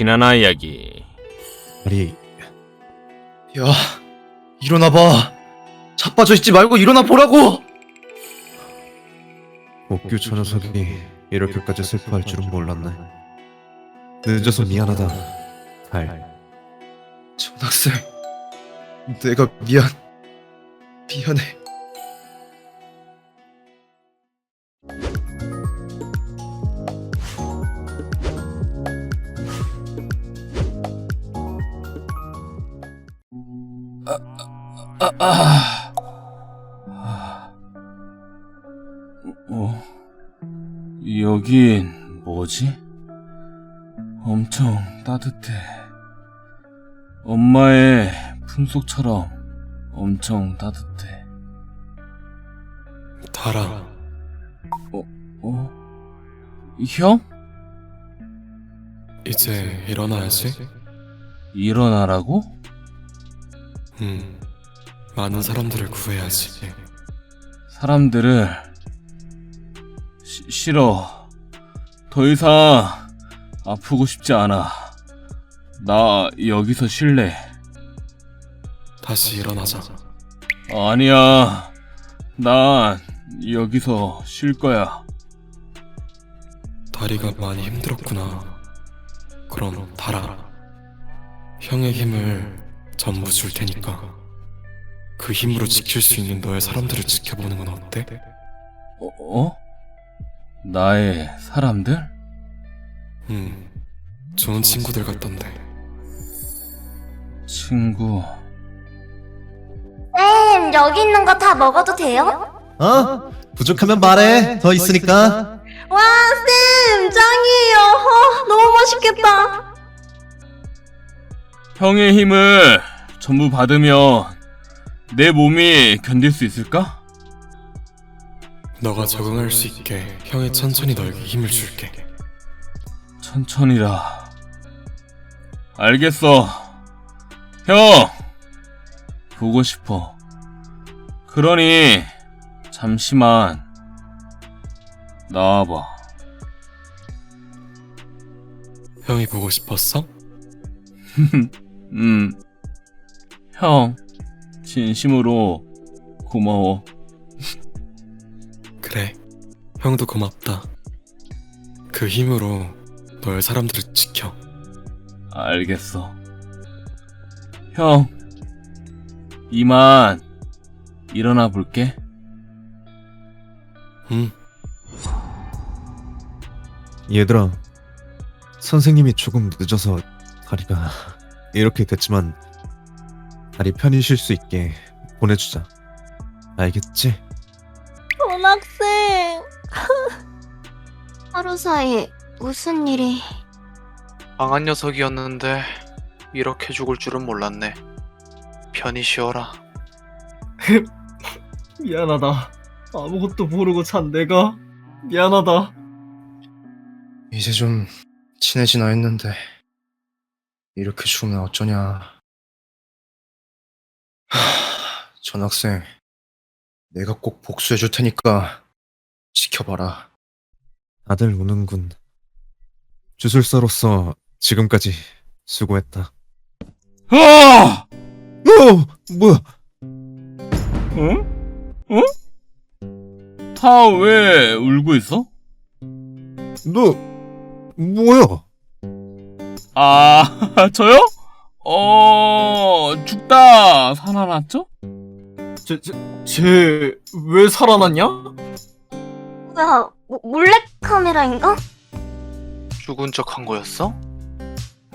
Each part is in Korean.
신하나 이야기. 아니 야, 일어나봐. 자빠져 있지 말고 일어나 보라고. 옥규 저 녀석이 이렇게까지 슬퍼할 줄은 몰랐네. 늦어서 미안하다. 달. 전학생, 내가 미안. 미안해. 아, 아. 어, 여긴 뭐지? 엄청 따뜻해. 엄마의 품속처럼 엄청 따뜻해. 달아, 어? 형? 이제 일어나야지. 일어나라고? 음, 많은 사람들을 구해야지. 사람들을 시, 싫어. 더 이상 아프고 싶지 않아. 나 여기서 쉴래. 다시 일어나자. 아니야. 난 여기서 쉴 거야. 다리가 많이 힘들었구나. 그럼 달아. 형의 힘을 전부 줄 테니까. 그 힘으로 지킬 수 있는 너의 사람들을 지켜보는 건 어때? 어? 어? 나의 사람들? 음, 좋은 친구들 같던데. 친구. 쌤, 여기 있는 거 다 먹어도 돼요? 어? 부족하면 말해. 더 있으니까. 와, 쌤, 짱이에요. 어, 너무 맛있겠다. 형의 힘을 전부 받으면 내 몸이 견딜 수 있을까? 너가 적응할 수 있게 형이 천천히 너에게 힘을 줄게. 천천히라. 알겠어. 형! 보고 싶어. 그러니, 잠시만, 나와봐. 형이 보고 싶었어? 음. 형, 진심으로 고마워. 그래. 형도 고맙다. 그 힘으로 너의 사람들을 지켜. 알겠어. 형, 이만 일어나 볼게. 응. 얘들아. 선생님이 조금 늦어서 다리가 이렇게 됐지만 다리 편히 쉴 수 있게 보내주자. 알겠지? 전학생. 하루 사이 무슨 일이... 망한 녀석이었는데 이렇게 죽을 줄은 몰랐네. 편히 쉬어라. 미안하다. 아무것도 모르고 잔 내가 미안하다. 이제 좀 친해지나 했는데 이렇게 죽으면 어쩌냐. 하, 전 학생, 내가 꼭 복수해 줄 테니까 지켜봐라. 다들 우는군. 주술사로서 지금까지 수고했다. 아! 어! 뭐야? 응? 응? 다 왜 울고 있어? 너 뭐야? 아, 저요? 어, 죽다 살아났죠? 쟤쟤왜 살아났냐? 뭐야, 모- 몰래 카메라인가? 죽은 척 한 거였어?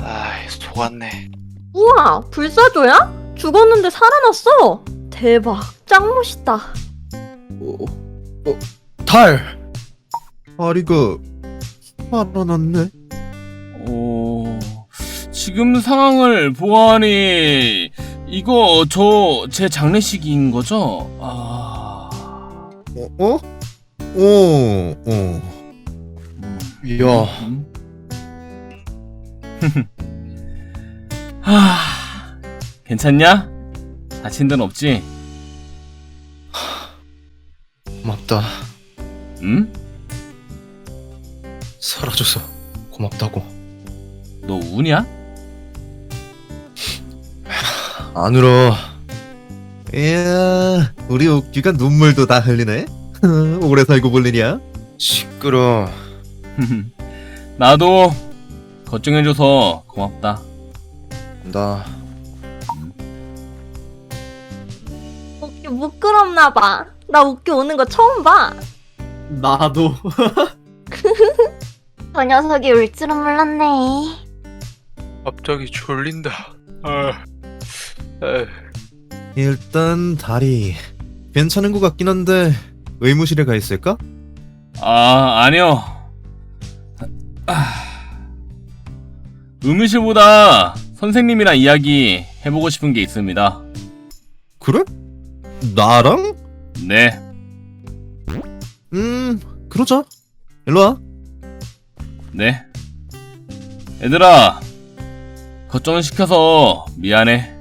아이, 속았네. 우와, 불사조야? 죽었는데 살아났어! 대박, 짱 멋있다. 어, 어, 달! 다리가 살아났네. 어, 지금 상황을 보아하니 이거 저 제 장례식인 거죠? 아, 어? 어? 어, 어. 야, 음? 하, 괜찮냐? 다친 데는 없지? 고맙다. 응? 살아줘서 고맙다고. 너 우냐? 안 울어. 이야, 우리 옥규가 눈물도 다 흘리네. 오래 살고 볼 일이야. 시끄러. 나도 걱정해줘서 고맙다. 나 웃기 부끄럽나 봐. 나 웃기 오는 거 처음 봐. 나도. 저 녀석이 울 줄은 몰랐네. 갑자기 졸린다. 아. 일단 다리 괜찮은 것 같긴 한데 의무실에 가 있을까? 아, 아니요. 아, 의무실보다 선생님이랑 이야기 해보고 싶은 게 있습니다. 그래? 나랑? 네, 음, 그러자. 일로 와. 네. 얘들아, 걱정시켜서 미안해.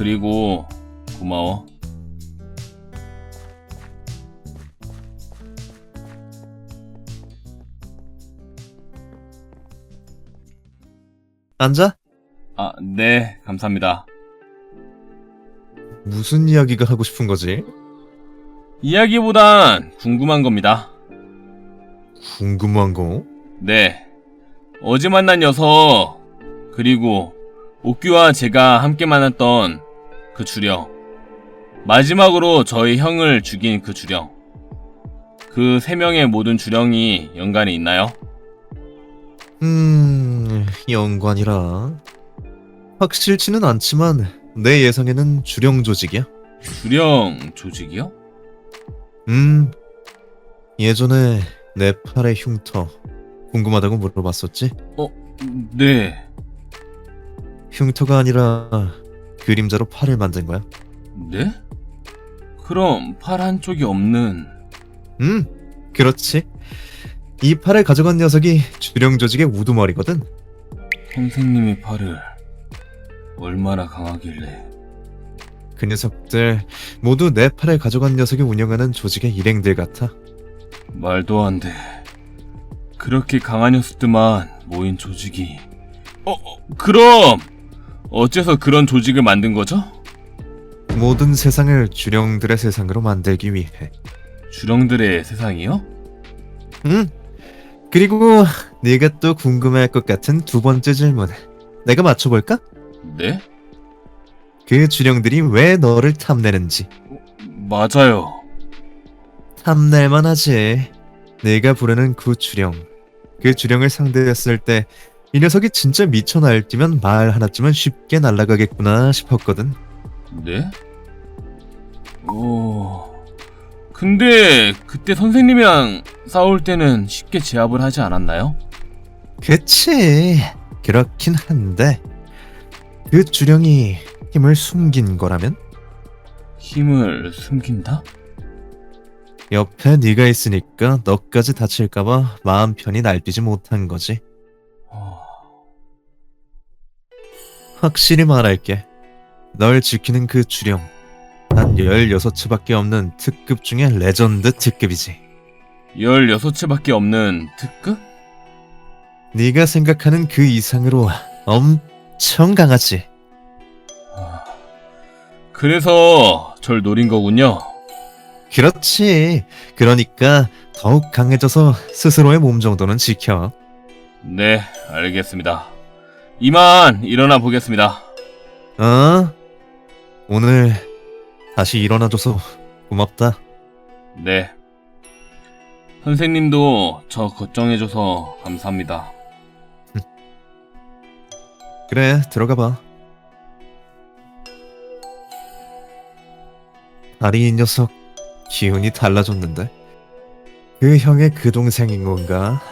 그리고 고마워. 앉아. 아, 네, 감사합니다. 무슨 이야기가 하고 싶은 거지? 이야기보단 궁금한 겁니다. 궁금한 거? 네. 어제 만난 녀석, 그리고 옥규와 제가 함께 만났던 그 주령. 마지막으로 저희 형을 죽인 그 주령. 그 세 명의 모든 주령이 연관이 있나요? 음, 연관이라. 확실치는 않지만 내 예상에는 주령 조직이야. 주령 조직이요? 음, 예전에 내 팔의 흉터 궁금하다고 물어봤었지? 네. 흉터가 아니라 그림자로 팔을 만든 거야. 네? 그럼 팔 한쪽이 없는 음, 그렇지. 이 팔을 가져간 녀석이 주령 조직의 우두머리거든. 선생님의 팔을 얼마나 강하길래 그 녀석들 모두 내 팔을 가져간 녀석이 운영하는 조직의 일행들 같아. 말도 안 돼. 그렇게 강한 녀석들만 모인 조직이. 어, 어, 그럼 어째서 그런 조직을 만든 거죠? 모든 세상을 주령들의 세상으로 만들기 위해. 주령들의 세상이요? 응. 그리고 네가 또 궁금해할 것 같은 두 번째 질문. 내가 맞춰볼까? 네? 그 주령들이 왜 너를 탐내는지. 맞아요. 탐낼만 하지. 내가 부르는 그 주령. 그 주령을 상대했을 때 이 녀석이 진짜 미쳐 날뛰면 말 하나쯤은 쉽게 날아가겠구나 싶었거든. 네? 오. 근데 그때 선생님이랑 싸울 때는 쉽게 제압을 하지 않았나요? 그치. 그렇긴 한데 그 주령이 힘을 숨긴 거라면 힘을 숨긴다? 옆에 네가 있으니까 너까지 다칠까봐 마음 편히 날뛰지 못한 거지. 확실히 말할게. 널 지키는 그 주령. 단 16채밖에 없는 특급 중에 레전드 특급이지. 16채밖에 없는 특급? 네가 생각하는 그 이상으로 엄청 강하지. 아, 그래서 절 노린 거군요. 그렇지. 그러니까 더욱 강해져서 스스로의 몸 정도는 지켜. 네, 알겠습니다. 이만 일어나 보겠습니다. 어? 오늘 다시 일어나줘서 고맙다. 네. 선생님도 저 걱정해줘서 감사합니다. 그래, 들어가 봐. 다리 이 녀석 기운이 달라졌는데. 그 형의 그 동생인 건가?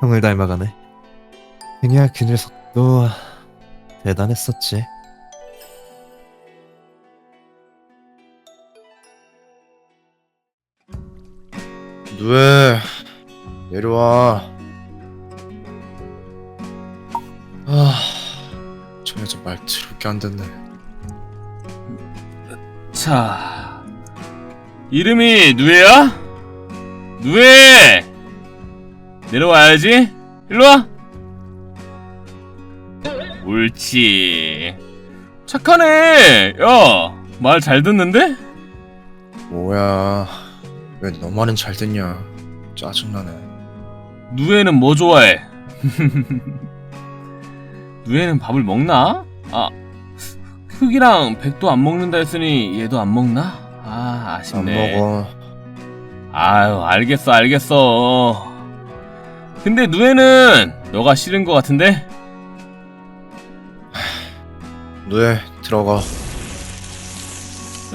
형을 닮아가네. 그냥 그 녀석 도 대단했었지. 누에 내려와. 아, 저 여자 말 더럽게 안 듣네. 자, 이름이 누에야? 누에! 내려와야지. 일로 와. 옳지. 착하네. 야, 말 잘 듣는데? 뭐야 왜너 말은 잘 듣냐 짜증나네 누에는 뭐 좋아해? 누에는 밥을 먹나? 아, 흑이랑 백도 안 먹는다 했으니 얘도 안 먹나? 아, 안 아쉽네. 먹어 아유, 알겠어, 알겠어. 근데 누에는 너가 싫은 것 같은데? 뇌 들어가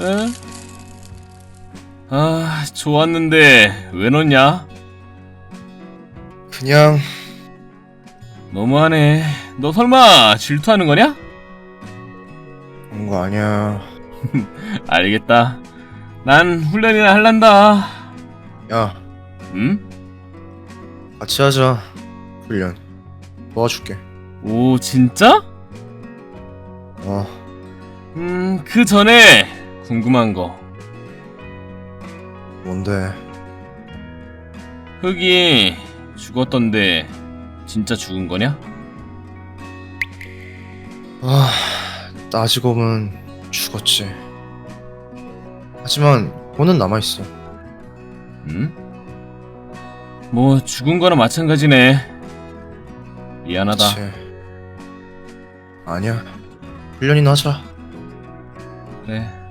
에? 아, 좋았는데 왜 넣냐? 그냥 너무하네. 너 설마 질투하는 거냐? 그런 거 아니야 알겠다. 난 훈련이나 할란다. 야 응? 같이 하자 훈련 도와줄게 오, 진짜? 어 음, 그 전에 궁금한 거. 뭔데 흑이 죽었던데 진짜 죽은 거냐? 아 따지고 보면 죽었지 하지만 혼은 남아 있어 응? 뭐 죽은 거나 마찬가지네. 미안하다. 그치. 아니야 훈련이나 하자 그래.